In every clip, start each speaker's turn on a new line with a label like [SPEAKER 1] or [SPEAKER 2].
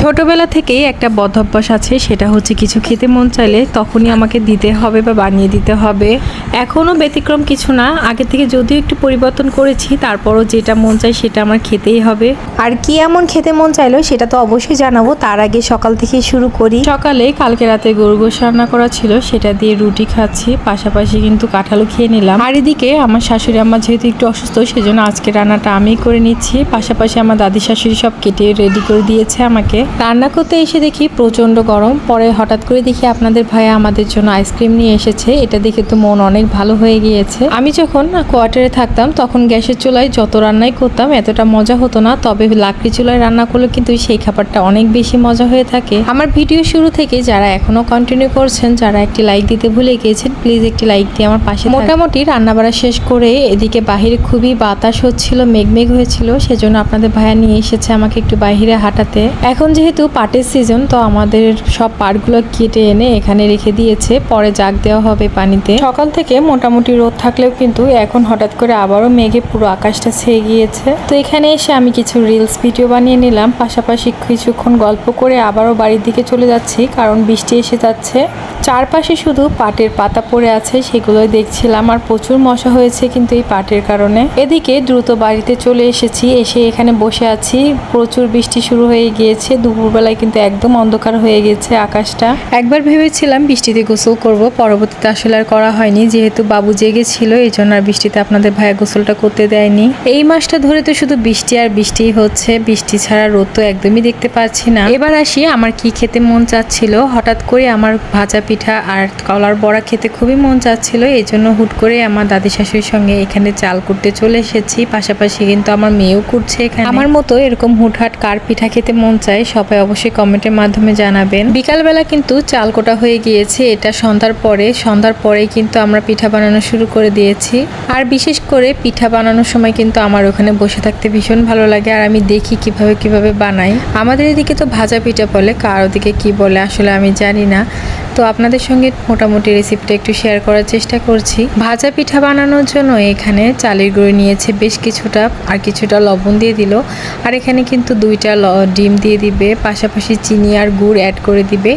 [SPEAKER 1] ছোটবেলা থেকেই একটা বদ অভ্যাস আছে সেটা হচ্ছে কিছু খেতে মন চাইলে তখনই আমাকে দিতে হবে বা বানিয়ে দিতে হবে। এখনও ব্যতিক্রম কিছু না আগে থেকে যদিও একটু পরিবর্তন করেছি তারপরও যেটা মন চায় সেটা আমার খেতেই হবে।
[SPEAKER 2] আর কি এমন খেতে মন চাইলো সেটা তো অবশ্যই জানাব তার আগে সকাল থেকে শুরু করি।
[SPEAKER 1] সকালে কালকে রাতে গরু গোশ রান্না করা ছিল সেটা দিয়ে রুটি খাচ্ছি পাশাপাশি কিন্তু কাঁঠালও খেয়ে নিলাম। আর এদিকে আমার শাশুড়ি আমার যেহেতু একটু অসুস্থ সেজন্য আজকে রান্নাটা আমিই করে নিচ্ছি পাশাপাশি আমার দাদি শাশুড়ি সব কেটে রেডি করে দিয়েছে আমাকে। রান্না করতে এসে দেখি প্রচণ্ড গরম। পরে হঠাৎ করে দেখি আপনাদের ভাইয়া আমাদের জন্য আইসক্রিম নিয়ে এসেছে। এটা দেখে তো মন অনেক ভালো হয়ে গিয়েছে। আমি যখন কোয়ার্টারে থাকতাম, তখন গ্যাসের চুলায় যত রান্নাই করতাম, এতটা মজা হতো না। তবে লাকড়ি চুলায় রান্না করলে কিন্তু সেই খাবারটা অনেক বেশি মজা হয়ে থাকে। আমার ভিডিও শুরু থেকে যারা এখনও কন্টিনিউ করছেন, যারা একটি লাইক দিতে ভুলে গিয়েছেন প্লিজ একটি লাইক দিয়ে আমার পাশে মোটামুটি রান্না বাড়া শেষ করে এদিকে বাহিরে খুবই বাতাস হচ্ছিল, মেঘমেঘ হয়েছিল, সেজন্য আপনাদের ভাইয়া নিয়ে এসেছে আমাকে একটু বাইরে হাঁটাতে। এখন যেহেতু পাটের সিজন তো আমাদের সব পাটগুলো কেটে এনে এখানে রেখে দিয়েছে। পরে জাগ দেওয়া হবে পানিতে। সকাল থেকে মোটামুটি রোদ থাকলেও কিন্তু এখন হঠাৎ করে আবারও মেঘে পুরো আকাশটা ছেয়ে গিয়েছে। তো এখানে এসে আমি কিছু রিলস ভিডিও বানিয়ে নিলাম। পাশাপাশি কিছুক্ষণ গল্প করে আবারও বাড়ির দিকে চলে যাচ্ছি, কারণ বৃষ্টি এসে যাচ্ছে। চারপাশে শুধু পাটের পাতা পড়ে আছে, সেগুলোই দেখছিলাম, আর প্রচুর মশা হয়েছে কিন্তু এই পাটের কারণে। এদিকে দ্রুত বাড়িতে চলে এসেছি, এসে এখানে বসে আছি। প্রচুর বৃষ্টি শুরু হয়ে গিয়েছে দুপুরবেলায় কিন্তু একদম অন্ধকার হয়ে গেছে আকাশটা। একবার ভেবেছিলাম বৃষ্টিতে গোসল করব পরবর্তীতে আসলে আর করা হয়নি। যেহেতু বাবু জেগেছিল এই জন্য আর বৃষ্টিতে আপনাদের ভাইয়া গোসলটা করতে দেয়নি। এই মাসটা ধরে তো শুধু বৃষ্টি আর বৃষ্টিই হচ্ছে। বৃষ্টি ছাড়া রোদ তো একদমই দেখতে পাচ্ছি না। এবার আসি আমার কি খেতে মন চাচ্ছিল? হঠাৎ করে আমার ভাজা পিঠা আর কলার বড়া খেতে খুবই মন চাচ্ছিল। এই জন্য হুট করে আমার দাদি শাশুড়ির সঙ্গে এখানে চাল করতে চলে এসেছি। পাশাপাশি কিন্তু আমার মেয়েও করছে এখানে। আমার মতো এরকম হুটহাট কার পিঠা খেতে মন চায় সবাই অবশ্যই কমেন্টের মাধ্যমে জানাবেন। বিকালবেলা কিন্তু চাল কোটা হয়ে গিয়েছে, এটা সন্ধ্যার পরে। সন্ধ্যার পরে কিন্তু আমরা পিঠা বানানো শুরু করে দিয়েছি। আর বিশেষ করে পিঠা বানানোর সময় কিন্তু আমার ওখানে বসে থাকতে ভীষণ ভালো লাগে আর আমি দেখি কীভাবে কীভাবে বানাই। আমাদের এদিকে তো ভাজা পিঠা বলে, কার ওদিকে কি বলে আসলে আমি জানি না। তো আপনাদের সঙ্গে মোটামুটি রেসিপিটা একটু শেয়ার করার চেষ্টা করছি। ভাজা পিঠা বানানোর জন্য এখানে চালের গুঁড়ো নিয়েছে বেশ কিছুটা আর কিছুটা লবণ দিয়ে দিল। আর এখানে কিন্তু দুইটা ডিম দিয়ে দিবে, পাশাপাশি চিনি আর গুড় অ্যাড করে দিবে।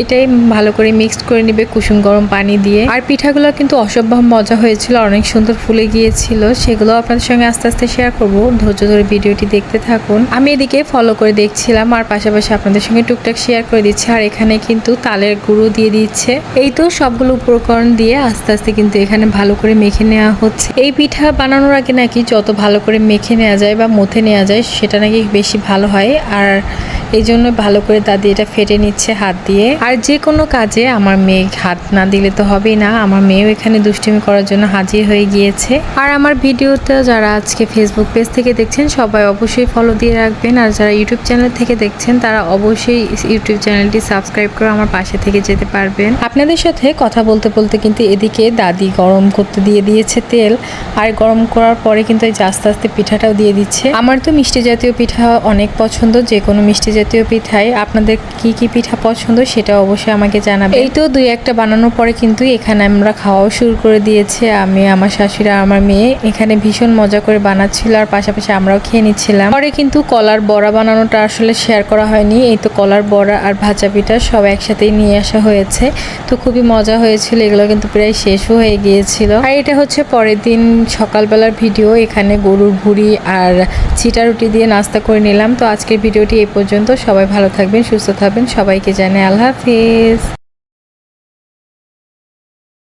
[SPEAKER 1] এটাই ভালো করে মিক্সড করে নিবে কুসুম গরম পানি দিয়ে। আর পিঠাগুলো কিন্তু অসম্ভব মজা হয়েছিল, অনেক সুন্দর ফুলে গিয়েছিল। সেগুলো আপনাদের সঙ্গে আস্তে আস্তে শেয়ার করব। ধৈর্য ধরে ভিডিওটি দেখতে থাকুন। আমি এদিকে ফলো করে দেখছিলাম, আর পাশাপাশি আপনাদের সঙ্গে টুকটাক শেয়ার করে দিচ্ছি। আর এখানে কিন্তু তালের গুঁড়ো দিয়ে দিচ্ছে। এই তো সবগুলো উপকরণ দিয়ে আস্তে আস্তে কিন্তু এখানে ভালো করে মেখে নেওয়া হচ্ছে। এই পিঠা বানানোর আগে নাকি যত ভালো করে মেখে নেওয়া যায় বা মথে নেওয়া যায়, সেটা নাকি বেশি ভালো হয়। আর এই জন্য ভালো করে দাদি এটা ফেটে নিচ্ছে হাত দিয়ে। আর যে কোনো কাজে আমার মেয়ে হাত না দিলে তো হবেই না। আমার মেয়েও এখানে দুষ্টুমি করার জন্য হাজির হয়ে গিয়েছে। আর আমার ভিডিওতে যারা আজকে ফেসবুক পেজ থেকে দেখছেন, সবাই অবশ্যই ফলো দিয়ে রাখবেন। আর যারা ইউটিউব চ্যানেল থেকে দেখছেন, তারা অবশ্যই ইউটিউব চ্যানেলটি সাবস্ক্রাইব করে আমার পাশে থেকে যেতে পারবেন। আপনাদের সাথে কথা বলতে বলতে কিন্তু এদিকে দাদি গরম করতে দিয়ে দিয়েছে তেল। আর গরম করার পরে কিন্তু এই আস্তে আস্তে পিঠাটাও দিয়ে দিচ্ছে। আমার তো মিষ্টি জাতীয় পিঠা অনেক পছন্দ যে কোনো মিষ্টি জাতীয় পিঠাই। আপনাদের কি কি পিঠা পছন্দ সেটা অবশ্যই আমাকে জানাবে এই তো দুই একটা বানানোর পরে কিন্তু এখানে আমরা খাওয়াও শুরু করে দিয়েছে। আমি, আমার শাশুড়ি, আর আমার মেয়ে এখানে ভীষণ মজা করে বানাচ্ছিল আর পাশাপাশি আমরাও খেয়ে নিচ্ছিলাম। পরে কিন্তু কলার বড়া বানানোটা আসলে শেয়ার করা হয়নি। এই তো কলার বড়া আর ভাজা পিঠা সব একসাথেই নিয়ে আসা হয়েছে। তো খুবই মজা হয়েছিল, এগুলো কিন্তু প্রায় শেষও হয়ে গিয়েছিল। আর এটা হচ্ছে পরের দিন সকালবেলার ভিডিও, এখানে গরুর ভুড়ি আর চিটা রুটি দিয়ে নাস্তা করে নিলাম। তো আজকের ভিডিওটি এই পর্যন্ত। সবাই ভালো থাকবেন, সুস্থ থাকবেন। সবাইকে জানে আল্লাহ হাফিজ।